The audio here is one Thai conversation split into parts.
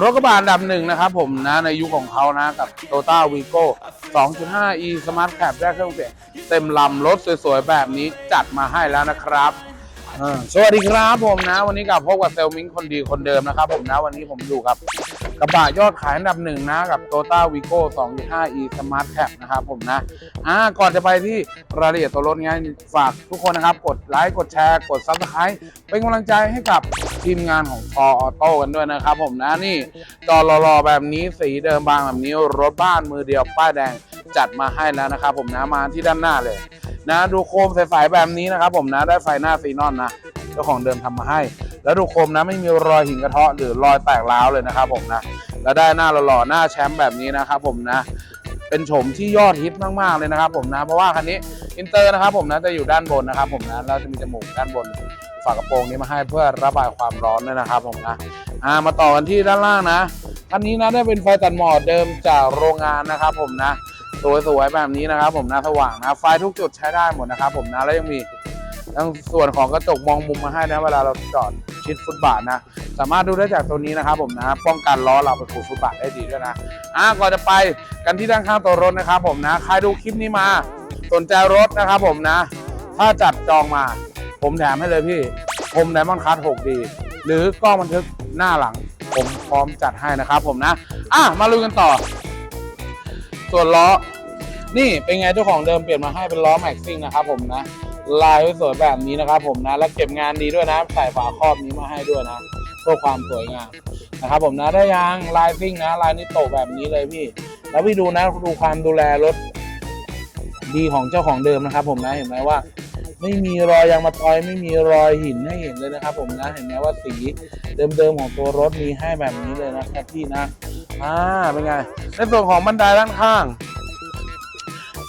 รถกระบะดับหนึ่งนะครับผมนะในยุคของเขานะกับ t o y o t a v i g o 2.5e Smart Cab ได้เครื่องเสียงเต็มลำรถสวยๆ แบบนี้จัดมาให้แล้วนะครับสวัสดีครับผมนะ วันนี้กับพบกับเซลมิงคนดีคนเดิมนะครับผมนะวันนี้ผมอยู่กับ กระบะยอดขายอันดับหนึ่งนะ กับ t o t a v i g o 2.5e Smart Cab นะครับผมนะอ่าก่อนจะไปที่รายละเอียดตัวรถเนี้ยฝากทุกคนนะครับ กดไลค์กดแชร์ กด Subscribe เป็นกำลังใจให้กับทีมงานของฟอออโต้กันด้วยนะครับผมนะนี่จอรอๆแบบนี้สีเดิมบางแบบนี้รถบ้านมือเดียวป้ายแดงจัดมาให้แล้วนะครับผมนะมาที่ด้านหน้าเลยนะดูโคมใสๆแบบนี้นะครับผมนะได้ไฟหน้าซีนอนนะเจ้าของเดิมทำมาให้ แล้วดูโคมนะไม่มีรอยหินกระเทาะหรือรอยแตกร้าวเลยนะครับผมนะ แล้วได้หน้าหล่อๆหน้าแชมป์แบบนี้นะครับผมนะเป็นโฉมที่ยอดฮิตมากๆเลยนะครับผมนะเพราะว่าคันนี้อินเตอร์นะครับผมนะจะอยู่ด้านบนนะครับผมนะแล้วจะมีจมูกด้านบนฝากระโปรงนี้มาให้เพื่อระบายความร้อนด้วยนะครับผมนะอ่ามาต่อกันที่ด้านล่างนะคันนี้นะได้เป็นไฟตัดหมอกเดิมจากโรงงานนะครับผมนะสวยๆแบบนี้นะครับผมนะสว่างนะไฟทุกจุดใช้ได้หมดนะครับผมนะแล้วยังมีทั้งส่วนของกระจกมองมุมมาให้นะเวลาเราจอด ชิดฟุตบาทนะ สามารถดูได้จากตัวนี้นะครับผมนะป้องกันล้อเราไปขูดฟุตบาทได้ดีด้วยนะอะก่อนจะไปกันที่ด้านข้างตัวรถนะครับผมนะใครดูคลิปนี้มาสนใจรถนะครับผมนะ ถ้าจัดจองมา ผมแถมให้เลยพี่ผมไดมอนด์คัท 6D หรือกล้องบันทึกหน้าหลัง ผมพร้อมจัดให้นะครับผมนะ อะ มาลุยกันต่อ ส่วนล้อ นี่เป็นไงเจ้าของเดิมเปลี่ยนมาให้เป็นล้อแม็กซิ่งนะครับผมนะ ลายสวยแบบนี้นะครับ ผมนะและเก็บงานดีด้วยนะใส่ฝาครอบนี้มาให้ด้วยนะเพื่อความสวยงามนะครับ ผมนะได้ยางลายซิ่งนะลายนี้โตกแบบนี้เลยพี่ แล้วพี่ดูนะดูความดูแลรถดีของเจ้าของเดิมนะครับ ผมนะเห็นไหมว่า ไม่มีรอยยางมาตอย ไม่มีรอยหินให้เห็นเลยนะครับ ผมนะเห็นไหมว่าสีเดิมๆของตัวรถมีให้แบบนี้เลยนะครับพี่นะอ่าเป็นไงในส่วนของบันไดด้านข้าง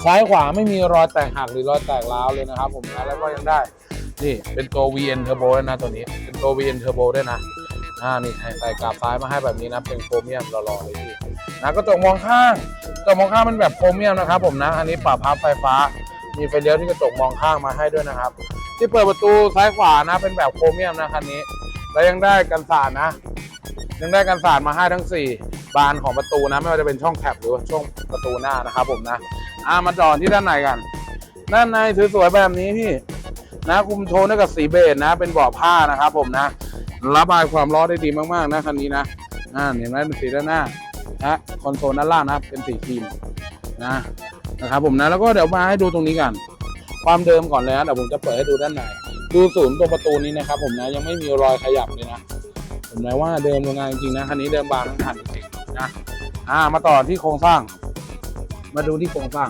ซ้ายขวาไม่มีรอยแตกหักหรือรอยแตกร้าวเลยนะครับผมนะแล้วก็ยังได้ นี่เป็นตัว VN Turbo ด้วยนะตัวนี้ เป็นตัว VN Turbo ด้วยนะอ่านี่ใส่กราบซ้ายมาให้แบบนี้นะ เป็นโครเมียมหล่อๆเลยพี่นะกระจกมองข้างกระจกมองข้างเป็นแบบโครเมียมนะครับผมนะ อันนี้ปรับพับไฟฟ้า มีไฟเลี้ยวที่กระจกมองข้างมาให้ด้วยนะครับ ที่เปิดประตูซ้ายขวานะ เป็นแบบโครเมียมนะคันนี้ แล้วยังได้กันสาดนะ ยังได้กันสาดมาให้ทั้ง 4 บานของประตูนะ ไม่ว่าจะเป็นช่องแคปหรือช่องประตูหน้านะครับผมนะ อ่ามาจอดที่ด้านในกัน ด้านในสวยๆแบบนี้พี่ นะคุมโทนด้วยกับสีเบจนะ เป็นเบาะผ้านะครับผมนะ ระบายความร้อนได้ดีมากๆนะคันนี้นะอ่าเห็นไหมเป็นสีด้านหน้านะคอนโซลด้านล่างนะเป็นสีครีมนะนะครับผมนะแล้วก็เดี๋ยวมาให้ดูตรงนี้กัน ความเดิมก่อนเลยนะเดี๋ยวผมจะเปิดให้ดูด้านในดูศูนย์ตรงประตูนี้นะครับ ผมนะยังไม่มีรอยขยับเลยนะผมนะว่าเดิมโรงงานจริงๆนะคันนี้เดิมบางทั้งคันจริงๆนะอ่ามาต่อที่โครงสร้าง มาดูที่โครงสร้าง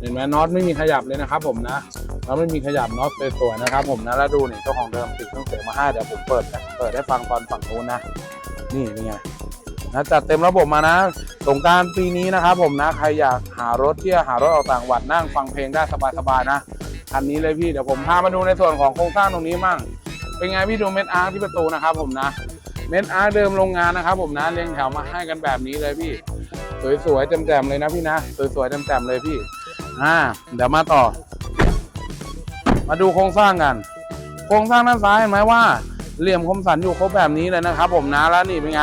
เห็นไหมน็อตไม่มีขยับเลยนะครับ ผมนะน็อตไม่มีขยับน็อตสวยๆนะครับผมนะแล้วดูนี่เจ้าของเดิมติดเครื่องเสียงมาให้เดี๋ยวผมเปิดเปิดให้ฟังตอนฝั่งนู้นนะ นี่เป็นไงนะจัดเต็มระบบมานะสงการปีนี้นะครับผมนะใครอยากหารถเที่ยวหารถออกต่างจังหวัดนั่งฟังเพลงได้สบายๆนะคันนี้เลยพี่เดี๋ยวผมพามาดูในส่วนของโครงสร้างตรงนี้มั่ง เป็นไงพี่ดูเม็ดอาร์ที่ประตูนะครับผมนะ เม็ดอาร์เดิมโรงงานนะครับผมนะเรียงแถวมาให้กันแบบนี้เลยพี่ สวยๆแจ่มๆเลยนะพี่นะสวยๆแจ่มๆเลยพี่ อ่า เดี๋ยวมาต่อ มาดูโครงสร้างกัน โครงสร้างด้านซ้ายเห็นไหมว่า เหลี่ยมคมสันอยู่ครบแบบนี้เลยนะครับ ผมนะแล้วนี่เป็นไง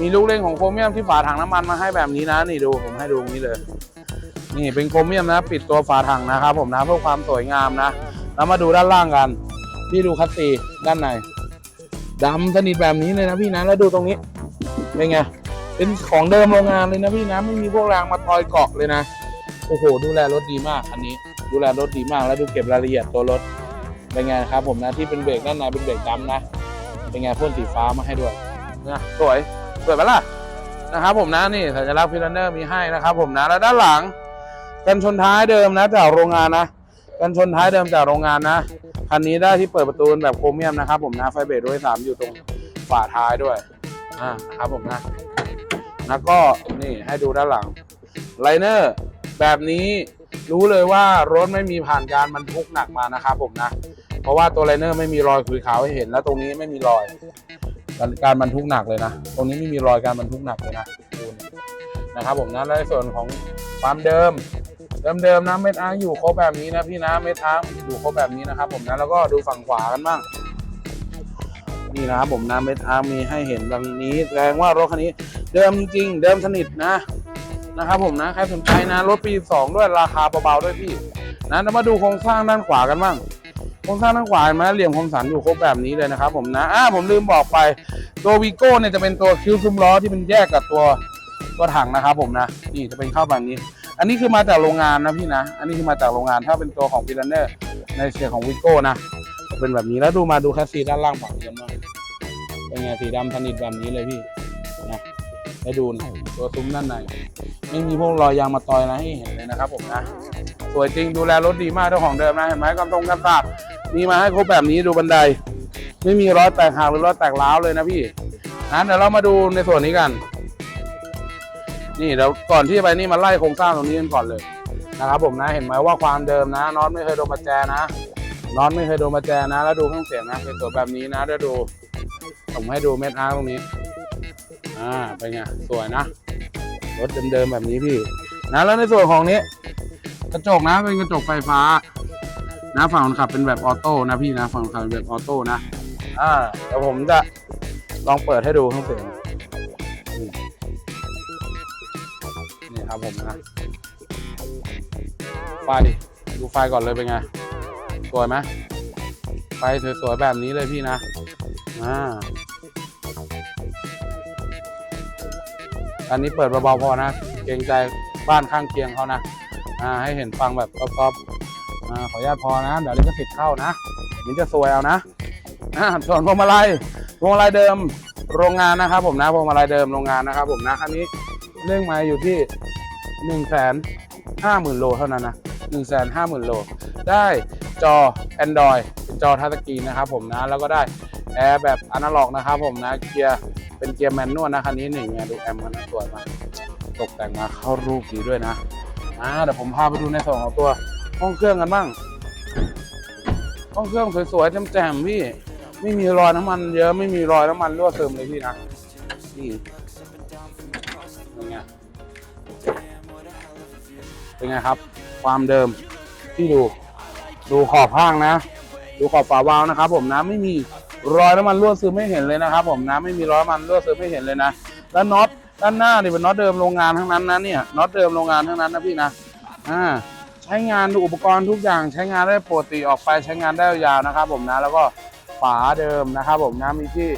มีลูกเล่นของโครเมียมที่ฝาถังน้ำมันมาให้แบบนี้นะ นี่ดูผมให้ดูตรงนี้เลย นี่เป็นโครเมียมนะ ปิดตัวฝาถังนะครับ ผมนะเพื่อความสวยงามนะแล้วมาดูด้านล่างกันพี่ดูคัสซีด้านในดำสนิทแบบนี้เลยนะพี่นะแล้วดูตรงนี้เป็นไง เป็นของเดิมโรงงานเลยนะพี่นะไม่มีพวกรางมาตอยเกาะเลยนะ โอ้โห ดูแลรถดีมากคันนี้ ดูแลรถดีมากแล้วดูเก็บรายละเอียดตัวรถเป็นไงครับผมนะที่เป็นเบรกด้านในเป็นเบรกดำนะ เป็นไงพ่นสีฟ้ามาให้ด้วยนะสวยสวยไหมล่ะนะครับผมนะนี่สัญลักษณ์พิลเนอร์มีให้นะครับผมนะแล้วด้านหลัง กันชนท้ายเดิมนะจากโรงงานนะกันชนท้ายเดิมจากโรงงานนะคันนี้ได้ที่เปิดประตูแบบโครเมียมนะครับผมนะไฟเบรกด้วยสามอยู่ตรงฝาท้ายด้วยอ่านะครับผมนะ แล้วก็นี่ให้ดูด้านหลังไลเนอร์แบบนี้รู้เลยว่ารถไม่มีผ่านการบรรทุกหนักมานะครับผมนะ เพราะว่าตัวไลเนอร์ไม่มีรอยขุยขาวให้เห็นแล้วตรงนี้ไม่มีรอยการบรรทุกหนักเลยนะ ตรงนี้ไม่มีรอยการบรรทุกหนักเลยนะนนะครับผมนะและในส่วนของความเดิม เดิมๆนะเม็ดอาร์อยู่ครบแบบนี้นะพี่นะเม็ดอาร์อยู่ครบแบบนี้นะครับผมนะแล้วก็ดูฝั่งขวากันบ้างนี่นะครับผมนะเม็ดอาร์มีให้เห็นดังนี้แสดงว่ารถคันนี้ เดิมจริงเดิมสนิทนะนะครับผมนะใครสนใจนะรถปี 2 ด้วยราคาเบาๆด้วยพี่นะเรามาดูโครงสร้างด้านขวากันบ้างโครงสร้างด้านขวาเนไหมเหลี่ยมคมสันอยู่ครบแบบนี้เลยนะครับผมนะอ่าผมลืมบอกไปตัววีโก้เนี่ยจะเป็นตัวคิ้วซุ้มล้อที่เป็นแยกกับตัวตัวถังนะครับผมนะนี่จะเป็นเข้าแบบนี้ อันนี้คือมาจากโรงงานนะพี่นะ อันนี้คือมาจากโรงงานถ้าเป็นตัวของพิลเนอร์ในเสียของวิโก้นะเป็นแบบนี้แล้วดูมาดูแคสซีด้านล่างฝั่งนี้กันบ้างเป็นไงสีดำสนิทแบบนี้เลยพี่ ให้ดูนะตัวซุ้มด้านในไม่มีพวกรอยยางมาตอยนะให้เห็นเลยนะครับผมนะสวยจริงดูแลรถดีมากเจ้าของเดิมนะเห็นไหมกำตรงกันศาสตร์มีมาให้ครบแบบนี้ดูบันได ไม่มีรอยแตกหักหรือรอยแตกร้าวเลยนะพี่นะเดี๋ยวเรามาดูในส่วนนี้กัน นี่เดี๋ยวก่อนที่จะไปนี่มาไล่โครงสร้างตรงนี้กันก่อนเลยนะครับผมนะเห็นไหมว่าความเดิมนะน็อตไม่เคยโดนประแจนะน็อตไม่เคยโดนประแจนะ แล้วดูเครื่องเสียงนะเป็นตัวแบบนี้นะเดี๋ยวดูผมให้ดูเม็ดอาร์ตรงนี้ อ่าเป็นไงสวยนะ รถเดิมๆแบบนี้พี่ นะแล้วในส่วนของนี้ กระจกนะเป็นกระจกไฟฟ้า นะฝั่งคนขับเป็นแบบออโต้นะพี่นะฝั่งคนขับเป็นแบบออโต้นะอ่าเดี๋ยวผมจะลองเปิดให้ดูเครื่องเสียงนี่นี่ครับผมนะไฟดูไฟก่อนเลยเป็นไง สวยไหมไฟสวยๆแบบนี้เลยพี่นะ อ่า อันนี้เปิดเบาๆพอนะ เกรงใจบ้านข้างเคียงเขานะอ่าให้เห็นฟังแบบก๊อบๆอ่าขออนุญาตพอนะ เดี๋ยวลิขสิทธิ์เข้านะเดี๋ยวจะซวยเอานะอ่าส่วนพวงมาลัยพวงมาลัยเดิมโรงงานนะครับ ผมนะพวงมาลัยเดิมโรงงานนะครับ ผมนะคันนี้เรื่องมาอยู่ที่หนึ่งแสนห้าหมื่นโลเท่านั้นนะหนึ่งแสนห้าหมื่นโล ได้จอ Android เป็นจอทัชสกรีนนะครับผมนะแล้วก็ได้แอร์แบบอนาล็อกนะครับผมนะเกียร์ เป็นเกียร์แมนนวลนะคันนี้หนึ่งเนี่ยดูแอมมันนะสวยมากตกแต่งมาเข้ารูปดีด้วยนะอ่าเดี๋ยวผมพาไปดูในส่วนของตัวห้องเครื่องกันบ้างห้องเครื่องสวยๆแจ่มๆพี่ไม่มีรอยน้ำมันเยอะไม่มีรอยน้ำมันรั่วซึมเลยพี่นะนี่เป็นไงเป็นไงครับ ความเดิมที่ดู ดูขอบข้างนะ ดูขอบฝาวาล์วนะครับผมนะไม่มี รอยน้ำมันรั่วซึมไม่เห็นเลยนะครับ ผมนะไม่มีรอยน้ำมันรั่วซึมไม่เห็นเลยนะ แล้วน็อตด้านหน้านี่เป็นน็อตเดิมโรงงานทั้งนั้นนะเนี่ยน็อตเดิมโรงงานทั้งนั้นนะพี่นะอ่าใช้งานดูอุปกรณ์ทุกอย่างใช้งานได้ปกติออกไปใช้งานได้ยาวนะครับ ผมนะแล้วก็ฝาเดิมนะครับ ผมนะมีที่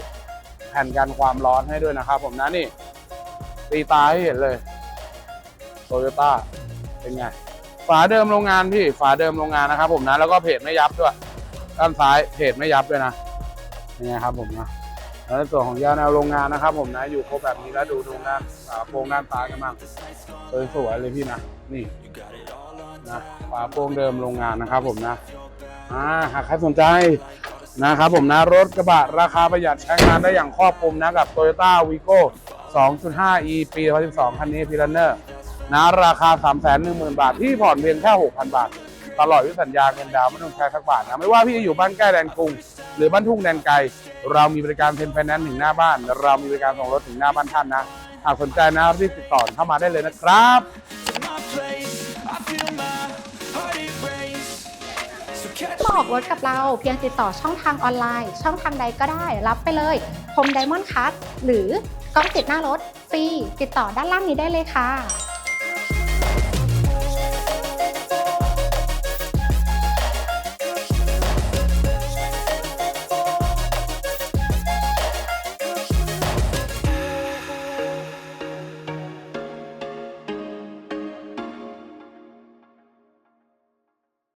แผ่นกันความร้อนให้ด้วยนะครับ ผมนะนี่ตีตาให้เห็นเลยโตโยต้าเป็นไงฝาเดิมโรงงานพี่ฝาเดิมโรงงานนะครับ ผมนะแล้วก็เพจไม่ยับด้วยด้านซ้ายเพจไม่ยับด้วยนะ นี่ไงครับผมนะแล้วส่วนของยาแนวโรงงานนะครับ ผมนะอยู่ครบแบบนี้แล้วดูดูด้านโปร่งด้านซ้ายกันบ้างสวยๆเลยพี่นะนี่นะฝาโปร่งเดิมโรงงานนะครับ ผมนะอ่าหากใครสนใจนะครับผมนะรถกระบะราคาประหยัดใช้งานได้อย่างครอบคลุมนะกับ Toyota Vigo 2.5e ปี2012 คันนี้พีรันเนอร์นะราคา 3 1 0 0 0 0 บาทที่ผ่อนเพียงแค่ 6,000 บาท ตลอดอายุสัญญาเงินดาวน์ไม่ต้องใช้สักบาทนะไม่ว่าพี่จะอยู่บ้านใกล้แดนกรุง หรือบ้านทุ่งแดนไกล เรามีบริการเซ็นไฟแนนซ์ถึงหน้าบ้าน เรามีบริการส่งรถถึงหน้าบ้านท่านนะหากสนใจนะรีบติดต่อเข้ามาได้เลยนะครับมาออกรถกับเราเพียงติดต่อช่องทางออนไลน์ ช่องทางใดก็ได้ รับไปเลยพรมไดมอนด์คัทหรือกล้องติดหน้ารถฟรีติดต่อด้านล่างนี้ได้เลยค่ะ